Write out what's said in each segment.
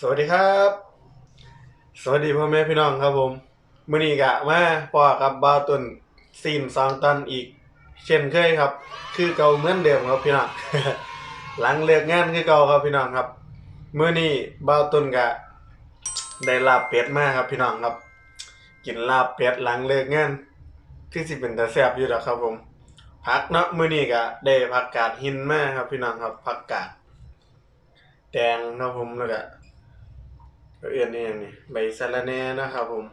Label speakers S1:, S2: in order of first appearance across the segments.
S1: สวัสดีครับ สวัสดีพ่อแม่พี่น้องครับผมมื้อนี้กะมาพอกับบาตุนซีนสองตันอีก เช่นเคยครับ คือเก่าเหมือนเดิมครับพี่น้องหลังเลิกงานคือเก่าครับพี่น้องครับมื้อนี้บาตุนกะ ได้ลาบเป็ดมาครับพี่น้องครับ กินลาบเป็ดหลังเลิกงานคือสิเป็นตาแซบอยู่ดอกครับผมผักเนาะมื้อนี้ก็ได้ผักกาดหินมาครับพี่น้องครับผักกาดแดงครับผมแล้วก็ เอื่นนี่อย่างนี้ใบสะระแหน่นะครับผม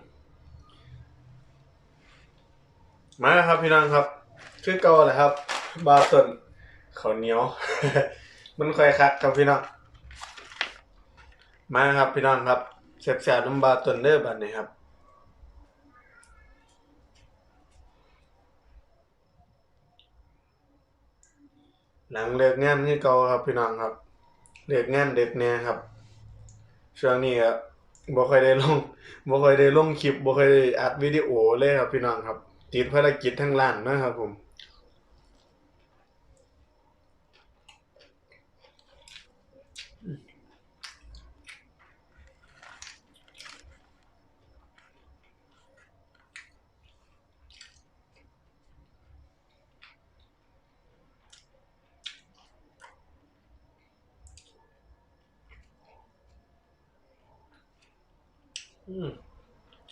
S1: มาครับพี่น้องครับคือเก่าแหละครับ บาวต้นข้าเหนียว มันค่อยคักครับพี่น้องมาครับพี่น้องครับแซ่บๆน้ำบาตนเด้อบัดนี้ครับหลังเลิกงานคือเก่าครับพี่น้องครับเลิกงานเดึกแน่ครับ ช่วงนี้ก็บ่ค่อยได้ลงบ่ค่อยได้ลงคลิปบ่ค่อยได้อัดวิดีโอเลยครับพี่น้องครับ ติดภารกิจทั้งล้านนะครับผม อืม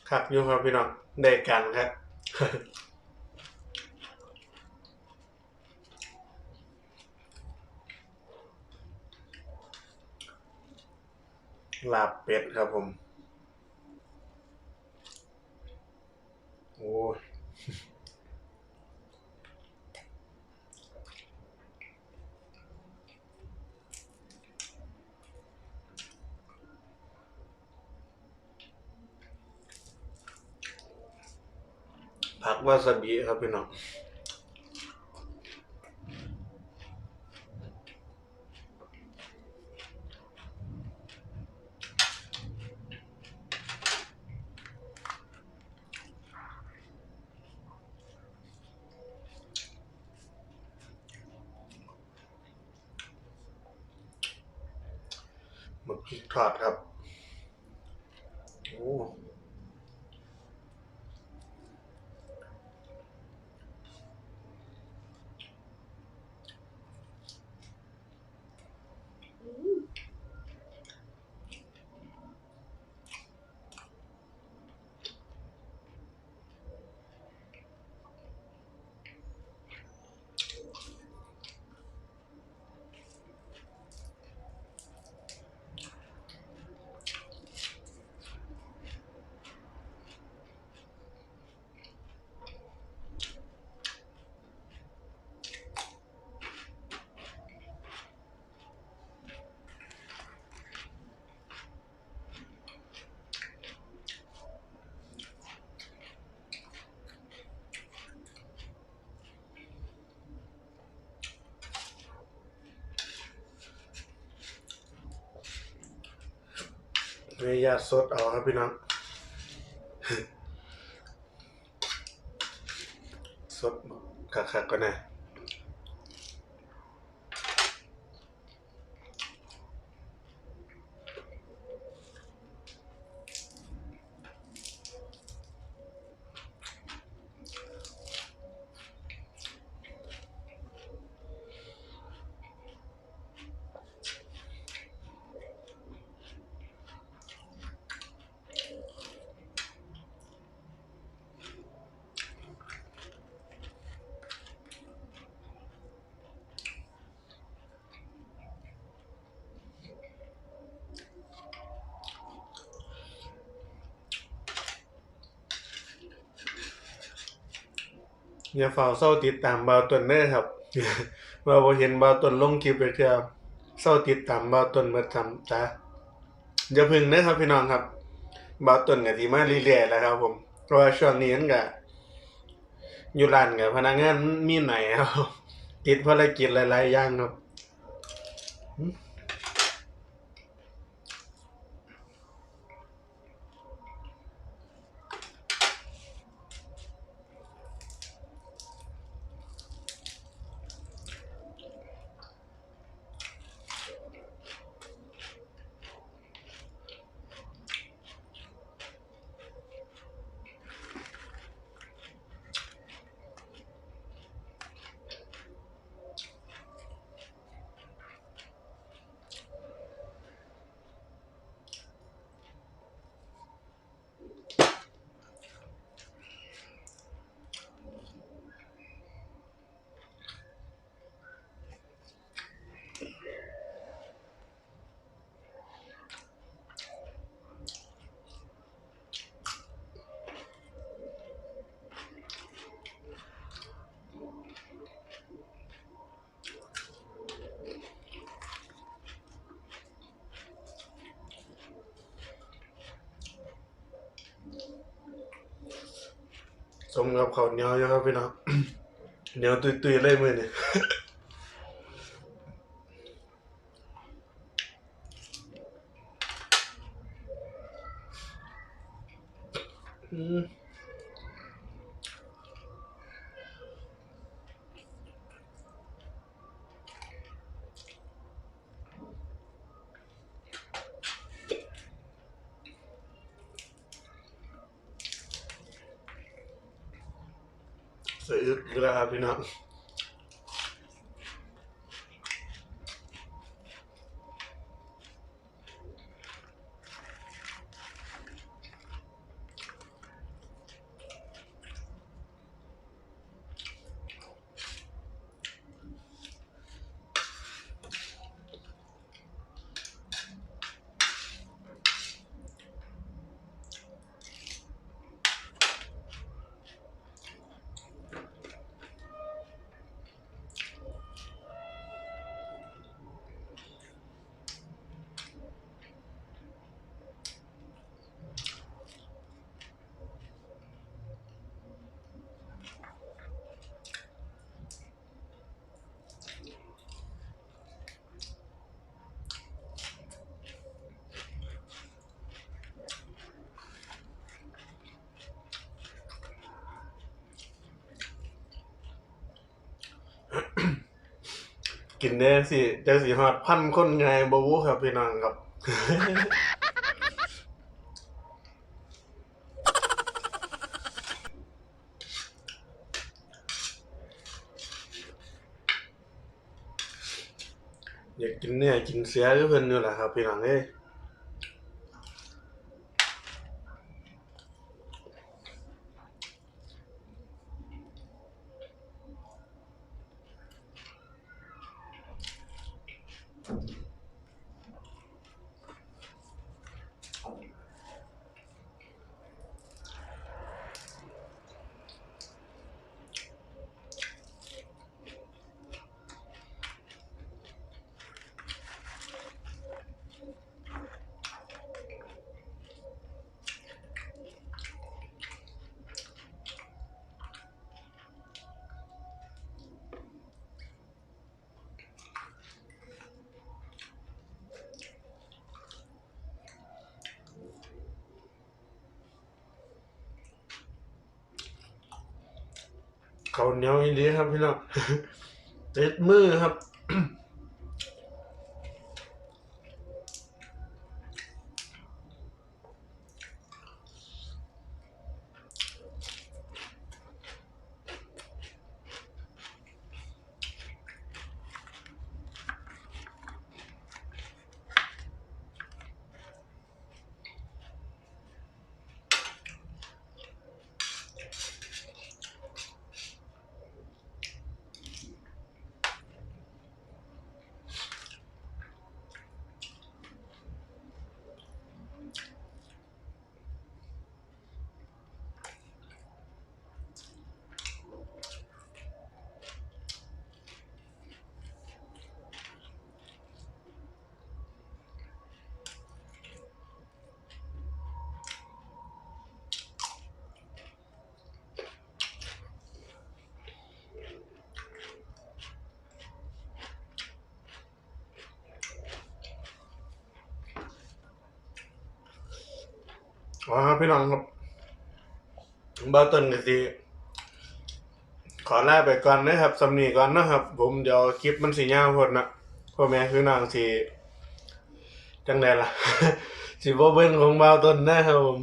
S1: คักอยู่ครับพี่น้องได้กันครับลาบเป็ดครับผม โอ้ย ผักวาซาบิครับพี่น้องหมึกพริกทอดครับ โอ้ นี่ยาสดเอาครับพี่น้องสดคักๆก็นะ อย่าเฝ่าเศร้าติดตามบาวตนเด้อครับว่าบ่เห็นบาวตนลงคลิปเลยคือเศร้าติดตามบาวตนเมื่อทำจ้าอย่าพึ่งนะครับพี่น้องครับบาวตนก็สิมาเรื่อยๆแล้วครับผมเพราะว่าช่วงนี้มันก็อยู่ร้านกับพนักงานมีหน่อยครับติดภารกิจหลายๆอย่างครับ สมกับเขาเนียวอยู่ครับพี่น้องเนียวตุยๆเลยมือเนี่ยอืม สะ กินได้สิเจะสิฮอดพันคนไงบ่วูครับพี่น้องครับ อยากกินเนี่ยกินเสียก็เพิ่นอยู่แหละครับพี่น้องเอ้ เขาวเหนียวอีหลีครับพี่น้องเต็ดมือครับ อ๋อครับพี่น้องครับเบาต้นก็สิขอลาไปก่อนนะครับสำนีก่อนนะครับ ผมเดี๋ยวคลิปมันสิยาวพดนะพ่อแม่คือน้องสิจังไดล่ะ สิบ่เบิ่งของเบาต้นนะครับผม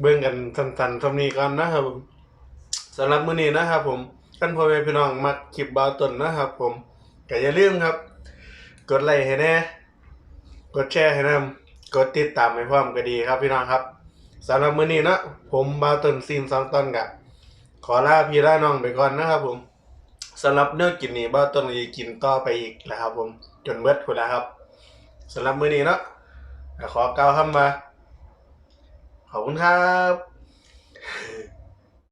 S1: เบิ่งกันสั้นๆสำนีก่อนนะครับผมสำหรับมื้อนี้นะครับ ผมท่านพ่อแม่พี่น้องมักคลิปเบาต้นนะครับ ผมก็อย่าลืมครับ กดไลค์ให้แน่กดแชร์ให้นำกดติดตามให้พร้อมก็ดีครับพี่น้องครับ สำหรับมื้อนี้นะผมบาต้นซีนสองต้นกะขอลาพี่ลาน้องไปก่อนนะครับผมสำหรับเนื้อกินนี้บาต้นจะกินต่อไปอีกนะครับผมจนเบิดคุณนแล้วครับสำหรับมื้อนี้เนาะขอกล่าวคำมาขอบคุณครับ